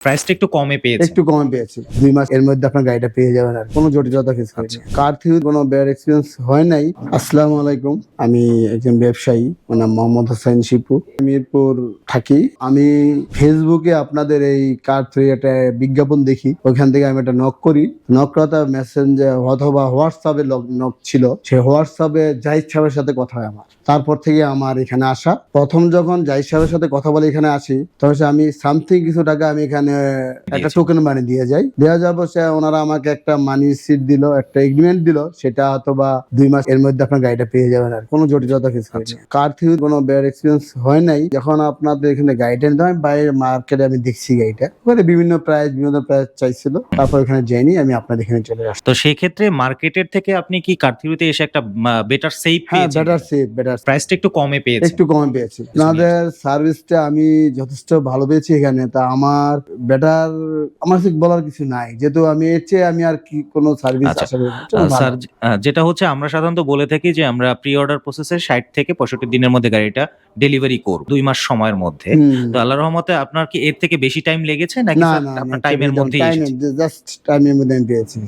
প্রাইসটা একটু কমে পেয়েছে। একটু কমে পেয়েছি। দুই মাস এর মধ্যে আপনার গাড়িটা পেয়ে যাবেন আর কোনো জটিলতা ফেস করেনি কার থেকে কোনো ব্যাড এক্সপিরিয়েন্স হয় নাই। আসসালামু আলাইকুম। আমি একজন ব্যবসায়ী আমার নাম মোহাম্মদ হোসেন শিপু। মিরপুর থাকি। আমি ফেসবুকে আপনাদের এই কার থ্রি একটা বিজ্ঞাপন দেখি। ওখান থেকে আমি একটা নক করি। নক করাতে মেসেঞ্জার অথবা হোয়াটসঅ্যাপে নক ছিল। সে হোয়াটসঅ্যাপে জাহিদ সাহেবের সাথে কথা হয় আমার। তারপর থেকে আমার এখানে আসা। প্রথম যখন জাহিদ সাহেবের সাথে কথা বলে এখানে আসি তখন আমি সামথিং কিছু টাকা আমি এখানে একটা টোকেন মানি দিয়ে যাই। দেওয়া যাব সে ওনারা আমাকে একটা মানি সিট দিল একটা এগ্রিমেন্ট দিল সেটা অথবা দুই মাস এর মধ্যে আপনার গাড়িটা পেয়ে যাবেন আর কোনো জটিলতা ফেস করেনি কার থেকে কোনো ব্যাড এক্সপিরিয়েন্স হয় নাই। যখন আপনাদের এখানে গাড়িটা নিতে হয় বাইরের মার্কেটে আমি দেখছি গাড়িটা। ওখানে বিভিন্ন প্রাইস বিভিন্ন প্রাইস চাইছিল। তারপর এখানে যাইনি আমি আপনাদের এখানে চলে আসছি। তো সেই ক্ষেত্রে মার্কেটের থেকে আপনি কি কার্থিউতে এসে একটা বেটার সেফ হ্যাঁ বেটার সেফ বেটার প্রাইসটা একটু কমে পেয়েছে। একটু কমে পেয়েছি। আপনাদের সার্ভিসটা আমি যথেষ্ট ভালো পেয়েছি এখানে। তা আমার বেটার আমার বলার কিছু নাই। যেহেতু আমি এর চেয়ে আমি আর কি কোনো সার্ভিস আশা করি স্যার যেটা হচ্ছে আমরা সাধারণত বলে থাকি যে আমরা প্রি অর্ডার প্রসেসে ষাট থেকে পঁয়ষট্টি দিনের মধ্যে গাড়িটা ডেলিভারি করব দুই মাস সময়ের মধ্যে। তো আল্লাহ রহমতে আপনার কি এর থেকে বেশি টাইম লেগেছে নাকি আপনার টাইমের মধ্যেই জাস্ট টাইমের মধ্যে আমি পেয়েছি।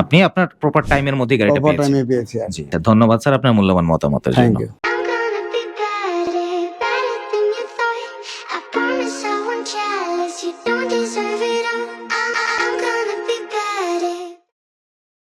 আপনি আপনার প্রপার টাইমের মধ্যে গাড়িটা পেয়েছেন। টাইমে পেয়েছি আচ্ছা। জি ধন্যবাদ স্যার আপনার মূল্যবান মতামতের জন্য। you don't